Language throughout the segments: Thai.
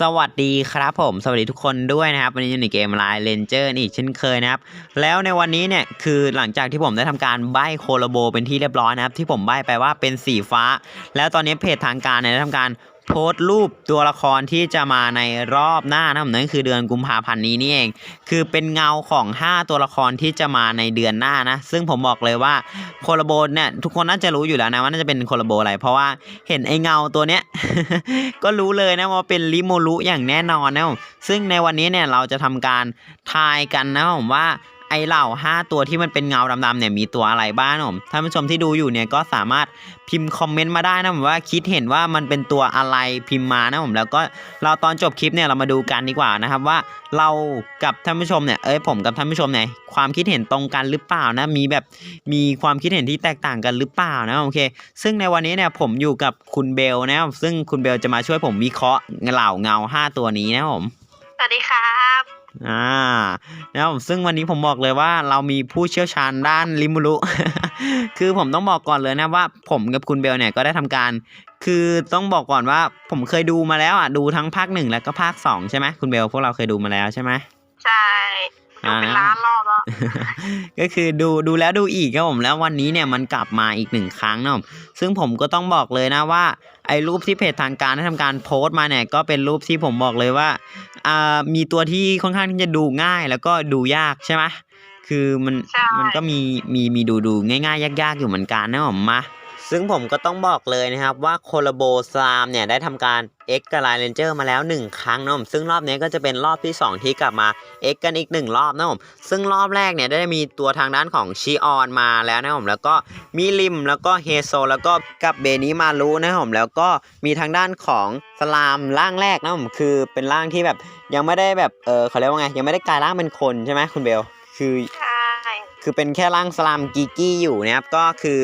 สวัสดีครับผม สวัสดีทุกคนด้วยนะครับ วันนี้อยู่ในเกมไลน์เลนเจอร์อีกเช่นเคยนะครับ แล้วในวันนี้เนี่ยคือหลังจากที่ผมได้ทำการใบโคโลโบเป็นที่เรียบร้อยนะครับ ที่ผมใบไปว่าเป็นสีฟ้า แล้วตอนนี้เพจทางการเนี่ยได้ทำการ โพสต์รูปตัวละครที่จะมาในรอบหน้านะครับนั่นคือเดือนกุมภาพันธ์นี้นี่เอง คือเป็นเงาของ 5 ตัวละครที่จะมาในเดือนหน้านะ ซึ่งผมบอกเลยว่าโคโลโบเนี่ยทุกคนน่าจะรู้อยู่แล้วนะว่าน่าจะเป็นโคโลโบอะไร เพราะว่าเห็นไอ้เงาตัวเนี้ยก็รู้เลยนะว่าเป็นลิโมรุอย่างแน่นอนนะซึ่งในวันนี้เนี่ยเราจะทำการทายกันนะผมว่า ไอเหล่า 5 ตัวที่มันเป็นเงาดำๆเนี่ยมีตัวอะไรบ้างนะผมท่านผู้ชมที่ดูอยู่เนี่ยก็สามารถพิมพ์คอมเมนต์มาได้นะผมว่าคิดเห็นว่ามันเป็นตัวอะไรพิมพ์มานะผมแล้วก็เราตอนจบคลิปเนี่ยเรามาดูกันดีกว่านะครับว่าเรากับท่านผู้ชมเนี่ยเอ้ยผมกับท่านผู้ชมเนี่ยความคิดเห็นตรงกันหรือเปล่านะมีแบบมีความคิดเห็นที่แตกต่างกันหรือเปล่านะโอเค ซึ่งในวันนี้เนี่ยผมอยู่กับคุณเบลนะครับซึ่งคุณเบลจะมาช่วยผมวิเคราะห์เหล่าเงา 5 ตัวนี้นะผมสวัสดีครับ อ่านะครับผมซึ่งวันนี้ผมบอกเลยว่าเรามีผู้เชี่ยวชาญด้านลิมูรุคือผมต้องบอกก่อนเลยนะว่า ผมกับคุณเบลเนี่ยก็ได้ทำการ คือต้องบอกก่อนว่าผมเคยดูมาแล้วอะดูทั้งภาคหนึ่งแล้วก็ภาคสองใช่ไหมคุณเบลพวกเราเคยดูมาแล้วใช่ไหมใช่ ดูเป็นล้านรอบแล้วก็คือดูดูแล้วดูอีกครับผมแล้ววันนี้เนี่ยมันกลับมาอีกหนึ่งครั้งนะผมซึ่งผมก็ต้องบอกเลยนะว่า ไอ้รูปที่เพจทางการได้ทำการโพสต์มาเนี่ยก็เป็นรูปที่ผมบอกเลยว่าอ่ามีตัวที่ค่อนข้างที่จะดูง่าย แล้วก็ดูยากใช่ไหมคือมันใช่มันก็มีมีมีดูดูง่ายๆ ยากๆอยู่เหมือนกันนะผมมา ซึ่งผมก็ต้องบอกเลยนะครับว่าโคลโบซามเนี่ยได้ทำการ X กับไลน์เรนเจอร์มาแล้ว 1 ครั้งนะผมซึ่งรอบนี้ก็จะเป็นรอบที่ 2 ที่กลับมา X กันอีก 1 รอบนะผมซึ่งรอบแรกเนี่ยได้มีตัวทางด้านของชีออนมาแล้วนะผมแล้วก็มีลิมแล้วก็เฮโซแล้วก็กับเบนิมารุนะผมแล้วก็มีทางด้านของสลามร่างแรกนะผมคือเป็นร่างที่แบบยังไม่ได้แบบเออเขาเรียกว่าไงยังไม่ได้กลายร่างเป็นคนใช่ไหมคุณเบลคือ คือเป็นแค่ร่างสลามกิกี้อยู่นะครับก็คือ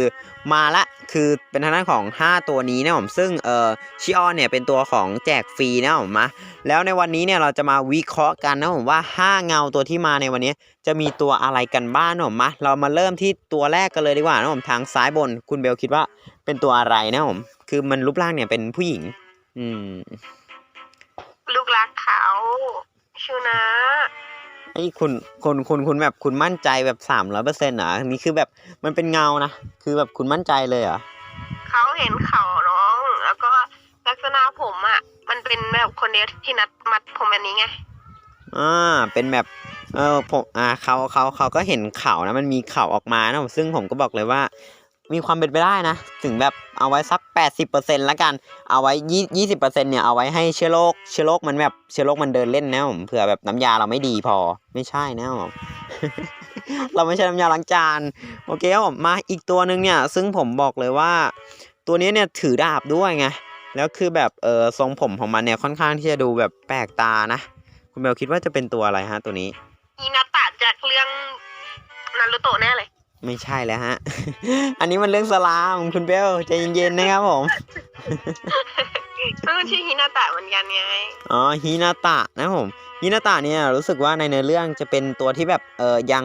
มาละคือเป็นทางด้านของ 5 ตัวนี้นะผมซึ่งเอ่อชิออนเนี่ยเป็นตัวของแจกฟรีนะผมมาแล้วในวันนี้เนี่ยเราจะมาวิเคราะห์กันนะผมว่า 5 เงาตัวที่มาในวันนี้ จะมีตัวอะไรกันบ้างนะผมมาเรามาเริ่มที่ตัวแรกกันเลยดีกว่านะผมทางซ้ายบนคุณเบลคิดว่าเป็นตัวอะไรนะผมคือมันรูปร่างเนี่ยเป็นผู้หญิง อืม ลูกรักเขาชูนะ ไอ้ยคุณคุณคุณคุณแบบคุณมั่นใจแบบสามร้อยเปอร์เซ็นต์อะนี่คือแบบมันเป็นเงานะคือแบบคุณมั่นใจเลยเหรอเขาเห็นเขาน้องแล้วก็ลักษณะผมอะ มันเป็นแบบคนเดียวที่นัดมัดผมแบบนี้ไงอ่าเป็นแบบเออผมอ่าเขาเขาเขาก็เห็นเข่านะมันมีเข่าออกมานะซึ่งผมก็บอกเลยว่า มีความเป็นไปได้นะ ถึงแบบเอาไว้สัก 80%ละกัน เอาไว้ยี่สิบเปอร์เซ็นเนี่ย เอาไว้ให้เชื้อโรค เชื้อโรคมันแบบ เชื้อโรคมันเดินเล่นนะผม เผื่อแบบน้ำยาเราไม่ดีพอ ไม่ใช่นะผม เราไม่ใช่น้ำยาล้างจาน โอเคครับผม มาอีกตัวหนึ่งเนี่ย ซึ่งผมบอกเลยว่า ตัวนี้เนี่ยถือดาบด้วยไง แล้วคือแบบ เออทรงผมของมันเนี่ยค่อนข้างที่จะดูแบบแปลกตานะ คุณเบลคิดว่าจะเป็นตัวอะไรฮะตัวนี้อีนาตะจากเรื่องนารูโตะแน่เลย ไม่ใช่แล้วฮะ อันนี้มันเรื่องสลามคุณเบลใจเย็นๆนะครับผมซึ่งมันชื่อฮินาตะเหมือนกันไง อ๋อฮินาตะนะครับผมฮินาตะเนี่ยรู้สึกว่าในเนื้อเรื่องจะเป็นตัวที่แบบเออยัง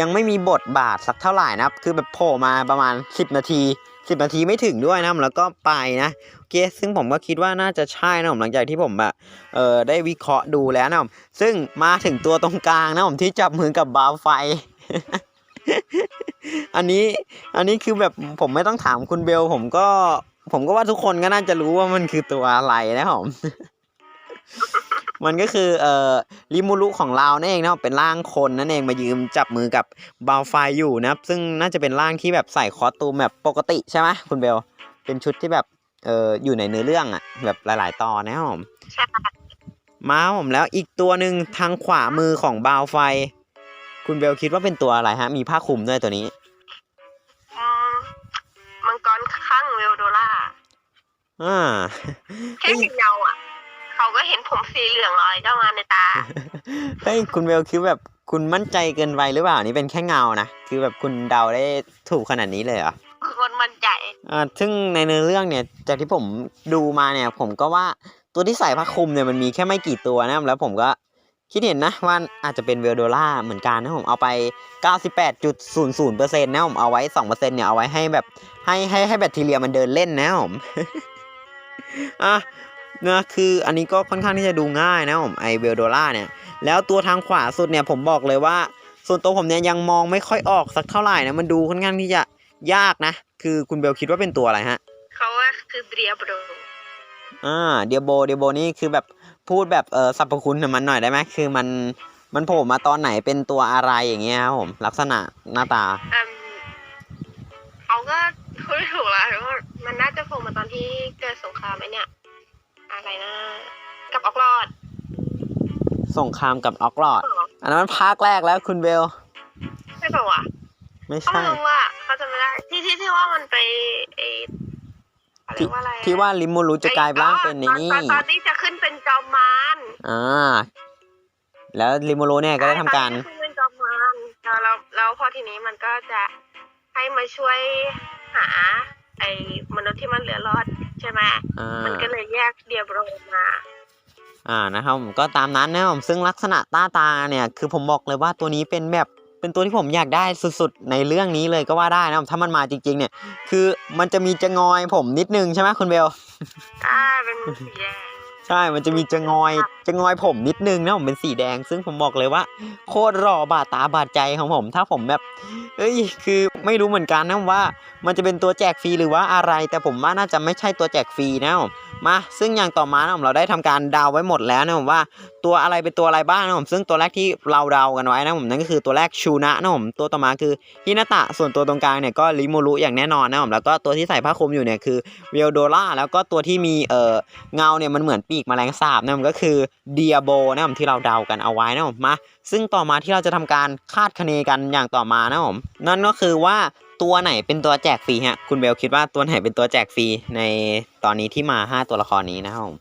ยังไม่มีบทบาทสักเท่าไหร่นะครับ คือแบบโผล่มาประมาณ 10 นาที 10 นาทีไม่ถึงด้วยนะครับแล้วก็ไปนะโอเคซึ่งผมก็คิดว่าน่าจะใช่นะผมหลังจากที่ผมแบบเออได้วิเคราะห์ดูแล้วนะผมซึ่งมาถึงตัวตรงกลางนะผมที่จับมือกับบาวไฟ อันนี้อันนี้คือแบบผมไม่ต้องถามคุณเบล ผมก็ ผมก็ว่าทุกคนก็น่าจะรู้ว่ามันคือตัวอะไรนะครับผมมันก็คือเอ่อริมูรุของเรานั่นเองนะครับเป็นร่างคนนั่นเองมายืมจับมือกับบาวไฟอยู่นะครับ ซึ่งน่าจะเป็นร่างที่แบบใส่คอสตูมแบบปกติใช่ไหมคุณเบล เป็นชุดที่แบบเอ่ออยู่ในเนื้อเรื่องอะแบบหลาย ๆ ตอนนะครับผมใช่มาครับผมแล้วอีกตัวหนึ่งทางขวามือของบาวไฟ คุณเบลคิดว่าเป็นตัวอะไรฮะ มีผ้าคลุมด้วยตัวนี้ อืมมังกรข้างเวลโดล่าอ่า แค่เห็นเงาอะ เขาก็เห็นผมสีเหลืองลอยเข้ามาในตา เฮ้ยคุณเบลคิดแบบคุณมั่นใจเกินไปหรือเปล่านี่เป็นแค่เงานะ คือแบบคุณเดาได้ถูกขนาดนี้เลยเหรอ คนมั่นใจ อ่าซึ่งในเนื้อเรื่องเนี่ยจากที่ผมดูมาเนี่ย ผมก็ว่าตัวที่ใส่ผ้าคลุมเนี่ยมันมีแค่ไม่กี่ตัวนะครับแล้วผมก็ คิดเห็นนะว่าอาจจะเป็นเวลโดล่าเหมือนกันนะผมเอาไป 98.00%นะผมเอาไว้ 2%เนี่ยเอาไว้ให้แบบให้ให้ให้แบคทีเรียมันเดินเล่นนะผมอะนะคืออันนี้ก็ค่อนข้างที่จะดูง่ายนะผมไอเวลโดล่าเนี่ย แล้วตัวทางขวาสุดเนี่ยผมบอกเลยว่า ส่วนตัวผมเนี่ยยังมองไม่ค่อยออกสักเท่าไหร่นะมันดูค่อนข้างที่จะยากนะ คือคุณเบลคิดว่าเป็นตัวอะไรฮะเขาว่าคือเดียบโรอ่าเดียโบเดียโบนี่คือแบบ พูดแบบเออสรรพคุณของมันหน่อยได้ไหมคือมันมันโผล่มาตอนไหนเป็นตัวอะไรอย่างเงี้ยครับผม ลักษณะหน้าตาอืมเขาก็พูดไม่ถูกแล้วว่ามันน่าจะโผล่มาตอนที่เกิดสงครามไหมเนี่ย อะไรนะ กับออกรอดสงครามกับออกลอด อันนั้นมันภาคแรกแล้วคุณเบล ใช่เปล่าวะไม่เขาใช่ ไม่รู้ว่าเขาจะไม่ได้ที่ที่ที่ว่ามันไปเอออะไรที่ว่าอะไรอะที่ว่าลิมูรุจะกลายร่างเป็นในอ๋อนี่ ตอนตอนที่จะขึ้นเป็นจอ มมารอ่าแล้วลิมูรุเนี่ยก็ได้ทำการตอนที่ขึ้นเป็นจอมมารแล้วแล้วแล้วพอทีนี้มันก็จะให้มาช่วยหา ไอ้มนุษย์ที่มันเหลือรอดใช่ไหมอ่ามันก็เลยแยกเดียบโรมา อ่านะครับผมก็ตามนั้นนะครับผมซึ่งลักษณะต้าตาเนี่ยคือผมบอกเลยว่าตัวนี้เป็นแบบเป็นตัวที่ผมอยากได้สุดๆในเรื่องนี้เลยก็ว่าได้นะครับถ้ามันมาจริงๆเนี่ยคือมันจะมีจะงอยผมนิดนึงใช่ไหมคุณเบล อ่าเป็นสีแดง ใช่ มันจะมีจะงอยจะงอยผมนิดนึงนะผมเป็นสีแดง ซึ่งผมบอกเลยว่า โคตรหล่อบาดตาบาดใจของผม ถ้าผมแบบเอ้ยคือ ไม่รู้เหมือนกันนะว่า มันจะเป็นตัวแจกฟรีหรือว่าอะไร แต่ผมว่าน่าจะไม่ใช่ตัวแจกฟรีนะผมมาซึ่งอย่างต่อมานะผมเราได้ทำการเดาไว้หมดแล้วนะผมว่าตัวอะไรเป็นตัวอะไรบ้างนะผมซึ่งตัวแรกที่เราเดากันไว้นะผมนั่นก็คือตัวแรกชูนะนะผมตัวต่อมาคือฮินาตะส่วนตัวตรงกลางเนี่ยก็ริมูรุอย่างแน่นอนนะผมแล้วก็ตัวที่ใส่ผ้าคลุมอยู่เนี่ยคือเวลโดล่าแล้วก็ตัวที่มีเอ่อเงาเนี่ยมันเหมือนปีกแมลงสาบนะผมก็คือเดียโบนะผมที่เราเดากันเอาไว้นะผมมาซึ่งต่อมาที่เราจะทำการคาดคะเนกันอย่างต่อมานะผมนั่นก็คือว่าตัวไหนเป็นตัวแจกฟรีฮะ คุณเบลคิดว่าตัวไหนเป็นตัวแจกฟรีในตอนนี้ที่มาห้าตัวละครนี้นะครับผม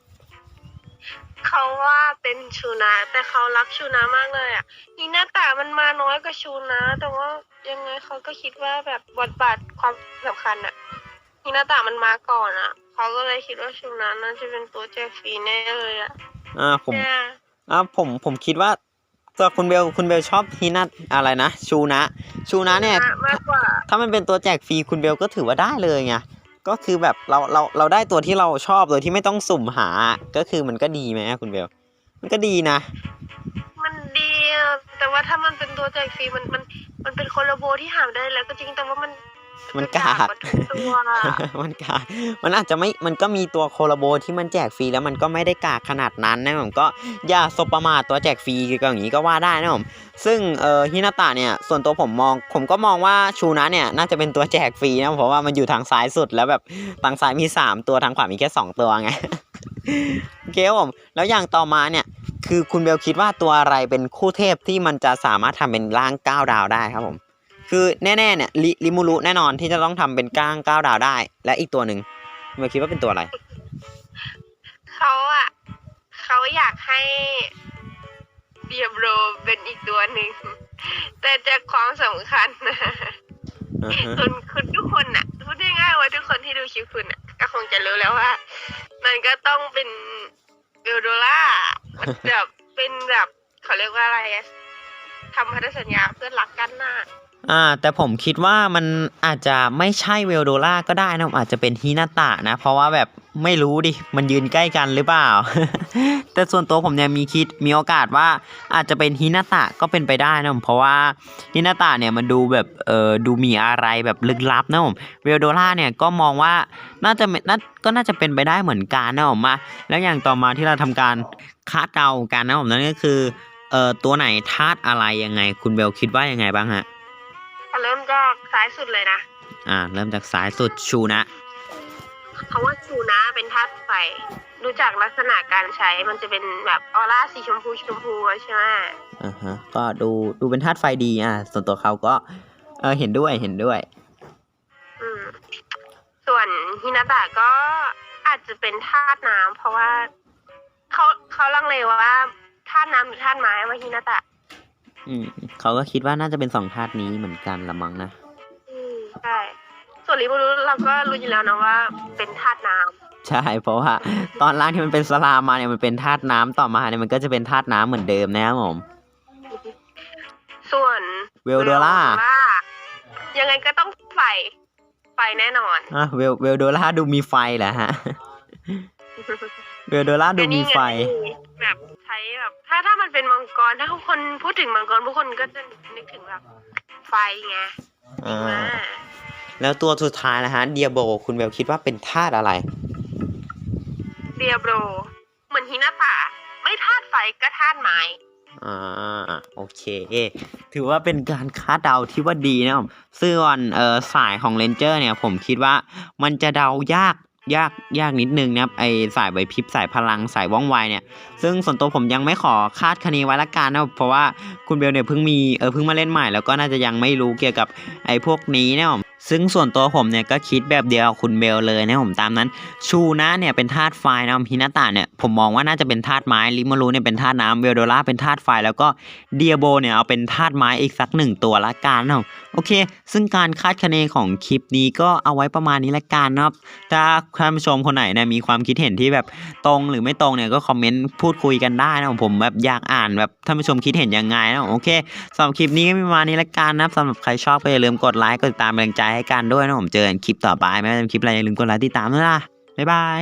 เขาว่าเป็นชูนะแต่เขารักชูนะมากเลยอะนี่หน้าตามันมาน้อยกว่าชูนะ แต่ว่ายังไงเขาก็คิดว่าแบบบทบาทความสำคัญอะนี่หน้าตามันมาก่อนอะเขาก็เลยคิดว่าชูนะน่าจะเป็นตัวแจกฟรีแน่เลยอะอ่าผมเนี่ยอ่าผมผมคิดว่า ตัวคุณเบลคุณเบลชอบฮีนัทอะไรนะ ชูนะ ชูนะเนี่ย มากกว่าถ้ามันเป็นตัวแจกฟรีคุณเบลก็ถือว่าได้เลยไงก็คือแบบเราเราเราได้ตัวที่เราชอบโดยที่ไม่ต้องสุ่มหา ก็คือมันก็ดีไหมอะคุณเบลมันก็ดีนะ มันดีอะแต่ว่าถ้ามันเป็นตัวแจกฟรีมันมันมันเป็นโคโลโบที่หาได้แล้วก็จริงแต่ว่ามัน มันกากว่าทุกตัวอะมันกากมันอาจจะไม่ มันก็มีตัวโคลาโบที่มันแจกฟรีแล้วมันก็ไม่ได้กากขนาดนั้นนะผมก็อย่าสบประมาทตัวแจกฟรีก็อย่างนี้ก็ว่าได้นะผมซึ่งเอ่อฮินาตะเนี่ยส่วนตัวผมมองผมก็มองว่าชูนะเนี่ยน่าจะเป็นตัวแจกฟรีนะเพราะว่ามันอยู่ทางซ้ายสุดแล้วแบบทางซ้ายมี 3 ตัวทางขวามีแค่ 2 ตัวไงโอเคครับผมแล้วอย่างต่อมาเนี่ยคือคุณเบลคิดว่าตัวอะไรเป็นคู่เทพที่มันจะสามารถทำเป็นร่างก้าวดาวได้ครับผม คือแน่ๆเนี่ยลิลิมูรุแน่นอนที่จะต้องทำเป็นก้างก้าวดาวได้ และอีกตัวหนึ่งคุณเบลคิดว่าเป็นตัวอะไรเขาอะเขาอยากให้เดียบโรเป็นอีกตัวหนึ่งแต่จากความสำคัญนะอือฮึคุณคุณทุกคนอะพูดง่ายๆว่าทุกคนที่ดูคลิปคุณอะก็คงจะรู้แล้วว่า มันก็ต้องเป็นเบลโดล่าแบบเป็นแบบเขาเรียกว่าอะไรอะทำพันธสัญญาเพื่อนรักกันน่ะ อ่าแต่ผมคิดว่ามันอาจจะไม่ใช่เวลโดล่าก็ได้นะผมอาจจะเป็นฮินาตะนะ เพราะว่าแบบไม่รู้ดิ มันยืนใกล้กันหรือเปล่า แต่ส่วนตัวผมเนี่ยมีคิดมีโอกาสว่าอาจจะเป็นฮินาตะก็เป็นไปได้นะผมเพราะว่าฮินาตะเนี่ยมันดูแบบเออดูมีอะไรแบบลึกลับนะผมเวลโดล่าเนี่ยก็มองว่าน่าจะน่าก็น่าจะเป็นไปได้เหมือนกันนะผมมาแล้วอย่างต่อมาที่เราทำการคาดเดากันนะผมนั่นก็คือเออตัวไหนธาตุอะไรยังไง คุณเบลคิดว่ายังไงบ้างฮะ เริ่มจากซ้ายสุดเลยนะ อ่า เริ่มจากซ้ายสุดชูนะ คำว่าชูนะเป็นธาตุไฟ ดูจากลักษณะการใช้มันจะเป็นแบบออร่าสีชมพูชมพูใช่ไหมอ่าฮะ ก็ดูดูเป็นธาตุไฟดีอะ ส่วนตัวเขาก็ เออเห็นด้วยเห็นด้วย อืม ส่วนฮินาตะก็อาจจะเป็นธาตุน้ำเพราะว่าเขาเขาลังเลว่าธาตุน้ำหรือธาตุไม้ว่าฮินาตะ อืมเขาก็คิดว่าน่าจะเป็นสองธาตุนี้เหมือนกันละมั้งนะ อืมใช่ส่วนริบูรุเราก็รู้อยู่แล้วนะว่า เป็นธาตุน้ใช่ เพราะว่า ตอนล่างที่มันเป็นสลามมาเนี่ยมันเป็นธาตุน้ำต่อมาเนี่ยมันก็จะเป็นธาตุน้ำเหมือนเดิมนะครับผมำส่วนเวลโดล่ายังไงก็ต้องไฟไฟแน่นอน อะเวลเวลโดล่าดูมีไฟแหละฮะ เวลโดล่าดูมีไฟ แบบใช้แบบ ถ้าถ้ามันเป็นมังกร ถ้าทุกคนพูดถึงมังกรทุกคนก็จะนึกถึงแบบไฟไงอ่าอ่าแล้วตัวสุดท้ายนะฮะเดียโบคุณเบลคิดว่าเป็นธาตุอะไร เดียโบรเหมือนฮินาตะไม่ธาตุไฟก็ธาตุไม้อ่าโอเคถือว่าเป็นการคาดเดาที่ว่าดีนะครับซึ่งวันเออสายของเลนเจอร์เนี่ยผมคิดว่ามันจะเดายาก ยากยากนิดนึงนะครับไอสายใบพริบสายพลังสายว่องไวเนี่ยซึ่งส่วนตัวผมยังไม่ขอคาดคะเนไว้ละกันนะเพราะว่าคุณเบลเนี่ยเพิ่งมีเออเพิ่งมาเล่นใหม่แล้วก็น่าจะยังไม่รู้เกี่ยวกับไอพวกนี้นะครับ ซึ่งส่วนตัวผมเนี่ยก็คิดแบบเดียวคุณเบลเลยนะผมตามนั้น ชูนะเนี่ยเป็นธาตุไฟนะครับฮินาตะเนี่ยผมมองว่าน่าจะเป็นธาตุไม้ลิมารูเนี่ยเป็นธาตุน้ำเวลโดล่าเป็นธาตุไฟ แล้วก็เดียโบเนี่ยเอาเป็นธาตุไม้อีกสักหนึ่งตัวละกันนะครับโอเค ซึ่งการคาดคะเนของคลิปนี้ก็เอาไว้ประมาณนี้ละกันนะครับถ้าท่านผู้ชมคนไหนเนี่ยมีความคิดเห็นที่แบบตรงหรือไม่ตรงเนี่ยก็คอมเมนต์พูดคุยกันได้นะครับผมแบบอยากอ่านแบบท่านผู้ชมคิดเห็นยังไงนะครับโอเคสำหรับคลิปนี้ก็ประมาณนี้ละกันนะครับสำหรับใครชอบก็อย่าลืมกดไลค์กดติดตามเป็นกำลังใจกันด้วยนะผมเจอกันคลิปต่อไปไม่ว่าจะเป็นคลิปอะไรอย่าลืมกดไลค์ติดตามด้วยนะบ๊ายบาย